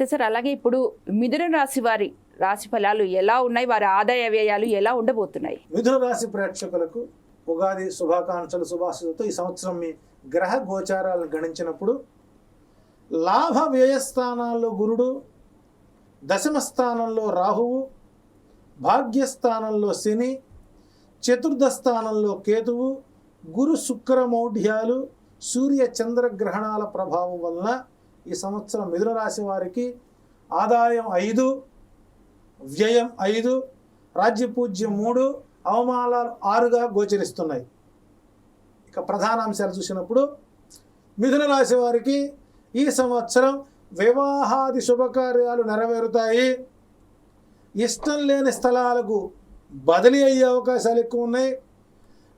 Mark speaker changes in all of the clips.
Speaker 1: అంతే సార్ అలాగే ఇప్పుడు మిథున రాశి వారి రాశి ఫలాలు ఎలా ఉన్నాయి? వారి ఆదాయ వ్యయాలు ఎలా ఉండబోతున్నాయి?
Speaker 2: మిథున రాశి ప్రేక్షకులకు ఉగాది శుభాకాంక్షలు శుభాశతో ఈ సంవత్సరం మీ గ్రహ గోచారాలను గణించినప్పుడు లాభ వ్యయస్థానాల్లో గురుడు దశమ స్థానంలో రాహువు భాగ్యస్థానంలో శని చతుర్థ స్థానంలో కేతువు గురు శుక్రమౌఢ్యాలు సూర్య చంద్రగ్రహణాల ప్రభావం వలన ఈ సంవత్సరం మిథున రాశి వారికి ఆదాయం ఐదు వ్యయం ఐదు రాజ్యపూజ్యం మూడు అవమానాలు ఆరుగా గోచరిస్తున్నాయి. ఇక ప్రధాన అంశాలు చూసినప్పుడు మిథున రాశి వారికి ఈ సంవత్సరం వివాహాది శుభకార్యాలు నెరవేరుతాయి. ఇష్టం లేని స్థలాలకు బదిలీ అయ్యే అవకాశాలు ఎక్కువ ఉన్నాయి.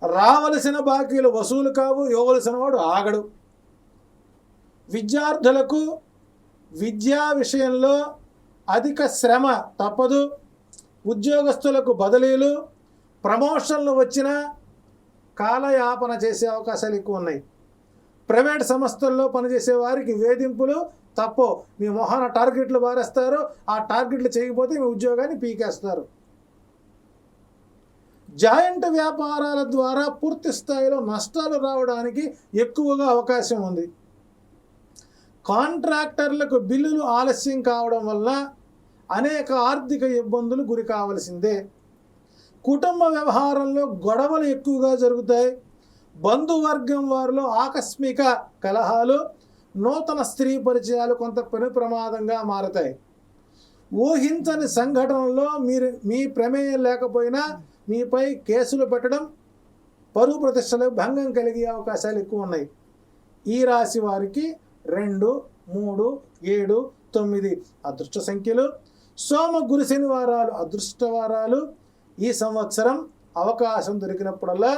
Speaker 2: రావలసిన బాకీలు వసూలు కావు ఇవ్వవలసిన వాడు ఆగడు. విద్యార్థులకు విద్యా విషయంలో అధిక శ్రమ తప్పదు. ఉద్యోగస్తులకు బదిలీలు ప్రమోషన్లు వచ్చిన కాలయాపన చేసే అవకాశాలు ఎక్కువ ఉన్నాయి. ప్రైవేట్ సంస్థల్లో పనిచేసే వారికి వేధింపులు తప్పు. మీ మొహాన టార్గెట్లు బారేస్తారు ఆ టార్గెట్లు చేయకపోతే మీ ఉద్యోగాన్ని పీకేస్తారు. జాయింట్ వ్యాపారాల ద్వారా పూర్తి స్థాయిలో నష్టాలు రావడానికి ఎక్కువగా అవకాశం ఉంది. కాంట్రాక్టర్లకు బిల్లులు ఆలస్యం కావడం వల్ల అనేక ఆర్థిక ఇబ్బందులు గురి కావలసిందే. కుటుంబ వ్యవహారంలో గొడవలు ఎక్కువగా జరుగుతాయి. బంధువర్గం వారిలో ఆకస్మిక కలహాలు నూతన స్త్రీ పరిచయాలు కొంత పెను ప్రమాదంగా మారతాయి. ఊహించని సంఘటనలో మీరు మీ ప్రమేయం లేకపోయినా మీపై కేసులు పెట్టడం పరువు ప్రతిష్టలు భంగం కలిగే అవకాశాలు ఎక్కువ ఉన్నాయి. ఈ రాశి వారికి రెండు మూడు ఏడు తొమ్మిది అదృష్ట సంఖ్యలు. సోమ గురు శనివారాలు అదృష్టవారాలు ఈ సంవత్సరం అవకాశం దొరికినప్పుడల్లా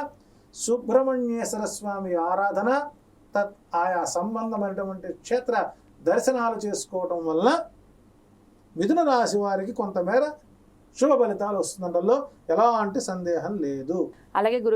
Speaker 2: సుబ్రహ్మణ్యేశ్వర స్వామి ఆరాధన తత్ ఆయా సంబంధమైనటువంటి క్షేత్ర దర్శనాలు చేసుకోవటం వలన మిథున రాశి వారికి కొంతమేర శుభ ఫలితాలు వస్తుండటంలో ఎలాంటి సందేహం లేదు.
Speaker 1: అలాగే గురు